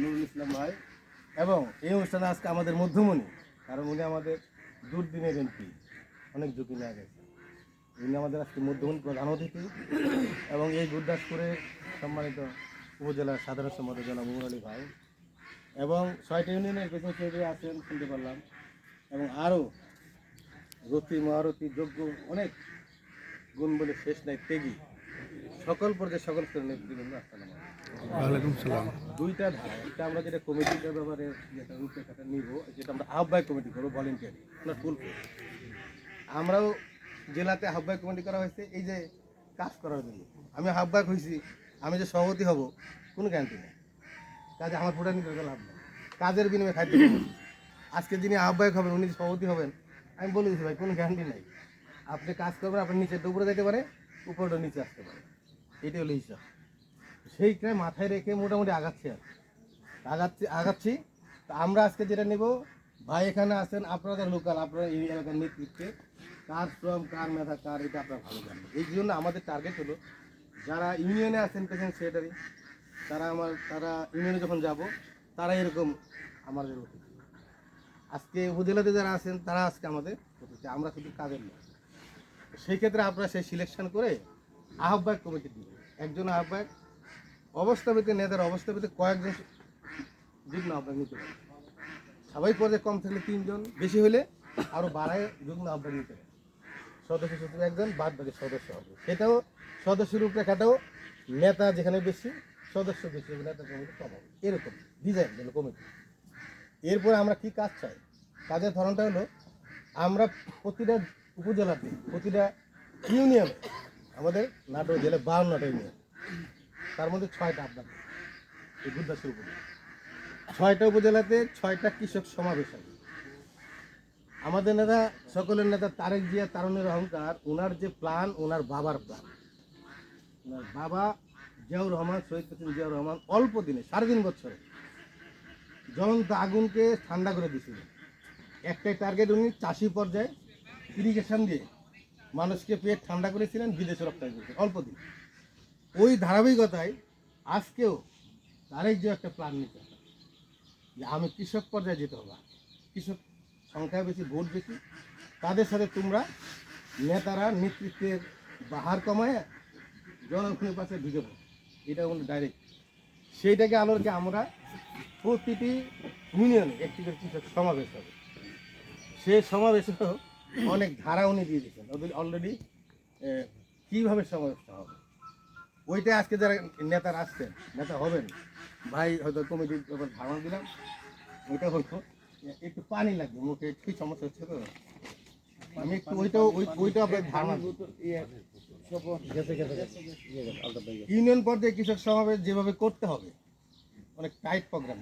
নুরুল ইসলাম ভাই। এবং এই অনুষ্ঠানে আজকে আমাদের মধ্যমণি, কারণ উনি আমাদের দুর্দিনের এমপি অনেক ঝুঁকি নিয়ে গেছে উনি আমাদের আজকে মধ্যমণি প্রধান অতিথি এবং এই গুরদাসপুরে সম্মানিত উপজেলার সাধারণ সম্পাদক জনাব উমর আলী ভাই। এবং ছয়টা ইউনিয়নের পেছন সেক্রেটারি আছেন, শুনতে পারলাম। এবং আরও রতি, মহারতি যোগ্য অনেক গুণ বলে শেষ নাই তেগি সকল পর্যায়ে সকল নেতৃবৃন্দ আসসালাম সালাম। দুইটা ধারা একটা আমরা যেটা কমিটিটার ব্যাপারে যেটা রূপরেখাটা নিব যেটা আমরা আহ্বায়ক কমিটি করব ভলেন্টিয়ারি আপনার ফুল আমরাও জেলাতে আহ্বায়ক কমিটি করা হয়েছে এই যে কাজ করার জন্য। আমি আহ্বায়ক হয়েছি আমি যে সভাপতি হব কোনো গ্যারান্টি নেই। কাজে আমার ফুটানি করে লাভ নেই। কাজের বিনিময়ে খাদ্য আজকে যিনি আহ্বায়ক হবেন উনি সভাপতি হবেন আমি বলে দিচ্ছি ভাই কোনো গ্যারান্টি নেই। আপনি কাজ করবেন আপনি নিচে উপরে যেতে পারে উপরটা নিচে আসতে পারে। এটাই হলো হিসাব। সেইটাই মাথায় রেখে মোটামুটি আগাচ্ছি আর আগাচ্ছি আগাচ্ছি। তা আমরা আজকে যেটা নেব, ভাই এখানে আছেন, আপনাদের লোকাল আপনারা এই এলাকার নেতৃত্বে। কার শ্রম, কার মেধা, কার এটা আপনারা ভালো জানেন। এই জন্য আমাদের টার্গেট হলো, যারা ইউনিয়নে আছেন প্রেসিডেন্ট সেক্রেটারি, তারা আমার, তারা ইউনিয়নে যখন যাব, তারা এরকম আমাদের অতিথি। আজকে উপজেলাতে যারা আছেন, তারা আজকে আমাদের আমরা শুধু কাজের লোক। সেই ক্ষেত্রে আপনারা সেই সিলেকশন করে আহ্বায়ক কমিটি দিবেন। একজন আহ্বায়ক অবস্থাপিত নেতার অবস্থাপিত কয়েকজন যুগ্ম আহ্বায়ক নিতে পারে স্বাভাবিক পর্যায়ে কম থাকলে তিনজন, বেশি হলে আরও বাড়ায় যুগ্ম আহ্বায়ক নিতে পারে সদস্য সচিব একজন, বাদ বাকি সদস্য হবে। সেটাও সদস্য রূপরেখাটাও নেতা যেখানে বেশি, সদস্য বেশি হবে, নেতা কমিটি কম হবে। এরকম ডিজাইন হলো কমিটি। এরপরে আমরা কি কাজ চাই? কাজের ধরনটা হলো, আমরা প্রতিটা উপজেলাতে প্রতিটা ইউনিয়ন আমাদের নাটোর জেলায় বাউন্নটা ইউনিয়ন। তার মধ্যে ছয়টা আপনার এই গুরদাসপুর উপজেলা ছয়টা উপজেলাতে ছয়টা কৃষক সমাবেশ হবে। আমাদের নেতা, সকলের নেতা তারেক জিয়া তারুণের অহংকার ওনার যে প্ল্যান ওনার বাবার প্ল্যান। ওনার বাবা জিয়াউর রহমান, শহীদ প্রেসিডেন্ট জিয়াউর রহমান অল্প দিনে, সাড়ে তিন বছরে জ্বলন্ত আগুনকে ঠান্ডা করে দিয়েছিলেন। একটাই টার্গেট উনি চাষি পর্যায়ে ইরিগেশন দিয়ে মানুষকে পেট ঠান্ডা করেছিলেন, বিদেশে রপ্তানি করেছিলেন, অল্প দিন। ওই ধারাবাহিকতায় আজকেও তারেক যে একটা প্ল্যান নিতে যে আমি কৃষক পর্যায়ে যেতে হবে। কৃষক সংখ্যা বেশি, ভোট বেশি। তাদের সাথে তোমরা নেতারা নেতৃত্বের বাহার কমায় জনগণের পাশে ঢুকে পড়ো। এটা হলো ডাইরেক্ট সেইটাকে আলোকে আমরা প্রতিটি ইউনিয়নে একটি কৃষক সমাবেশ হবে। সেই সমাবেশেও অনেক ধারা উনি দিয়ে দিয়েছেন। অলরেডি কীভাবে সমাবেশটা হবে? ওইটা আজকে যারা নেতার আসছেন নেতা হবেন ভাই হয়তো কমিটির ব্যাপার ধারণা দিলাম ওইটা হলো একটু পানি লাগবে মুখে একটু সমস্যা হচ্ছে তো? আমি একটু ওইটাও ওই ওইটা আপনার ধারণা ইউনিয়ন পর্যায়ে কৃষক সমাবেশ যেভাবে করতে হবে অনেক টাইট প্রোগ্রাম